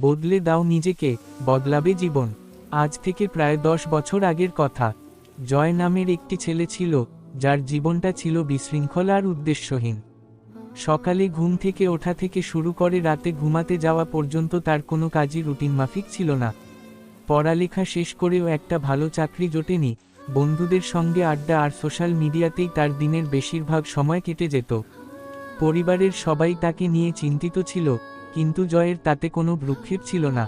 বদলে দাও নিজেকে, বদলাবে জীবন। আজ থেকে প্রায় দশ বছর আগের কথা। জয় নামের একটি ছেলে ছিল, যার জীবনটা ছিল বিশৃঙ্খল আর উদ্দেশ্যহীন। সকালে ঘুম থেকে ওঠা থেকে শুরু করে রাতে ঘুমাতে যাওয়া পর্যন্ত তার কোনো কাজই রুটিন মাফিক ছিল না। পড়ালেখা শেষ করেও একটা ভালো চাকরি জোটেনি। বন্ধুদের সঙ্গে আড্ডা আর সোশ্যাল মিডিয়াতেই তার দিনের বেশিরভাগ সময় কেটে যেত। পরিবারের সবাই তাকে নিয়ে চিন্তিত ছিল। কিন্তু জয়ের তাতে কোনো ভ্রুক্ষেপ ছিল না।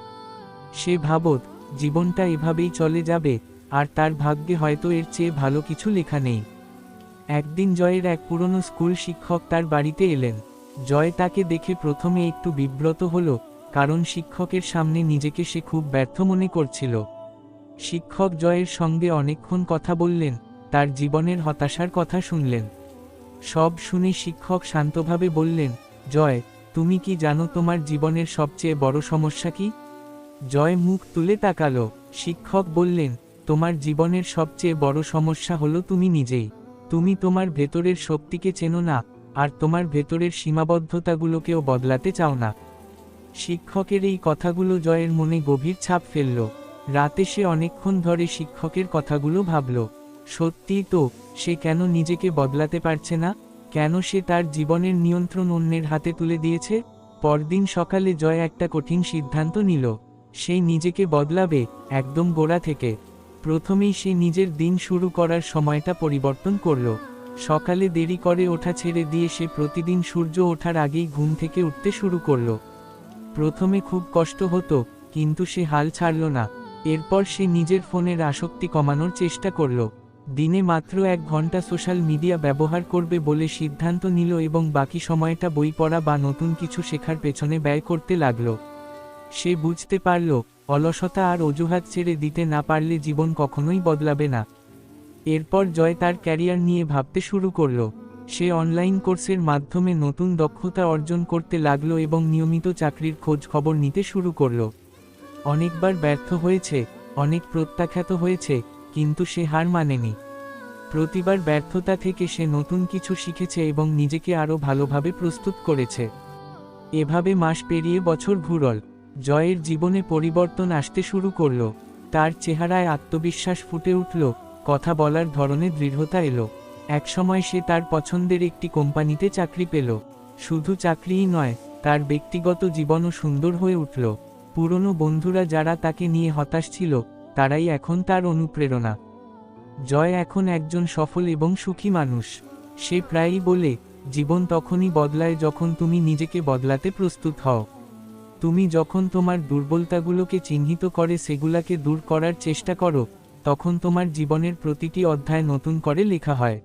সে ভাবত, জীবনটা এভাবেই চলে যাবে, আর তার ভাগ্যে হয়তো এর চেয়ে ভালো কিছু লেখা নেই। একদিন জয়ের এক পুরনো স্কুল শিক্ষক তার বাড়িতে এলেন। জয় তাকে দেখে প্রথমে একটু বিব্রত হল, কারণ শিক্ষকের সামনে নিজেকে সে খুব ব্যর্থ মনে করছিল। শিক্ষক জয়ের সঙ্গে অনেকক্ষণ কথা বললেন, তার জীবনের হতাশার কথা শুনলেন। সব শুনে শিক্ষক শান্তভাবে বললেন, জয় তুমি কি জানো তোমার জীবনের সবচেয়ে বড় সমস্যা কি? জয় মুখ তুলে তাকালো। শিক্ষক বললেন, তোমার জীবনের সবচেয়ে বড় সমস্যা হলো তুমি নিজেই। তুমি তোমার ভেতরের শক্তিকে চেনো না, আর তোমার ভেতরের সীমাবদ্ধতাগুলোকেও বদলাতে চাও না। শিক্ষকের এই কথাগুলো জয়ের মনে গভীর ছাপ ফেলল। রাতে সে অনেকক্ষণ ধরে শিক্ষকের কথাগুলো ভাবল। সত্যিই তো, সে কেন নিজেকে বদলাতে পারছে না? কেন সে তার জীবনের নিয়ন্ত্রণ অন্যের হাতে তুলে দিয়েছে? পরদিন সকালে জয় একটা কঠিন সিদ্ধান্ত নিল। সে নিজেকে বদলাবে একদম গোড়া থেকে। প্রথমেই সে নিজের দিন শুরু করার সময়টা পরিবর্তন করল। সকালে দেরি করে ওঠা ছেড়ে দিয়ে সে প্রতিদিন সূর্য ওঠার আগেই ঘুম থেকে উঠতে শুরু করল। প্রথমে খুব কষ্ট হতো, কিন্তু সে হাল ছাড়ল না। এরপর সে নিজের ফোনের আসক্তি কমানোর চেষ্টা করল। দিনে মাত্র এক ঘণ্টা সোশ্যাল মিডিয়া ব্যবহার করবে বলে সিদ্ধান্ত নিল এবং বাকি সময়টা বই পড়া বা নতুন কিছু শেখার পেছনে ব্যয় করতে লাগল। সে বুঝতে পারল, অলসতা আর অজুহাত ছেড়ে দিতে না পারলে জীবন কখনোই বদলাবে না। এরপর জয় তার ক্যারিয়ার নিয়ে ভাবতে শুরু করল। সে অনলাইন কোর্সের মাধ্যমে নতুন দক্ষতা অর্জন করতে লাগল এবং নিয়মিত চাকরির খোঁজ খবর নিতে শুরু করল। অনেকবার ব্যর্থ হয়েছে, অনেক প্রত্যাখ্যাত হয়েছে কিন্তু সে হার মানেনি। প্রতিবার ব্যর্থতা থেকে সে নতুন কিছু শিখেছে এবং নিজেকে আরও ভালোভাবে প্রস্তুত করেছে। এভাবে মাস পেরিয়ে বছর ঘুরল। জয়ের জীবনে পরিবর্তন আসতে শুরু করল। তার চেহারায় আত্মবিশ্বাস ফুটে উঠল। কথা বলার ধরনে দৃঢ়তা এলো। একসময় সে তার পছন্দের একটি কোম্পানিতে চাকরি পেল। শুধু চাকরিই নয়, তার ব্যক্তিগত জীবনও সুন্দর হয়ে উঠল। পুরনো বন্ধুরা যারা তাকে নিয়ে হতাশ ছিল তারাই এখন তার অনুপ্রেরণা। জয় এখন একজন সফল এবং সুখী মানুষ। সে প্রায়ই বলে, জীবন তখনই বদলায় যখন তুমি নিজেকে বদলাতে প্রস্তুত হও। তুমি যখন তোমার দুর্বলতাগুলোকে চিহ্নিত করে সেগুলাকে দূর করার চেষ্টা করো, তখন তোমার জীবনের প্রতিটি অধ্যায় নতুন করে লেখা হয়।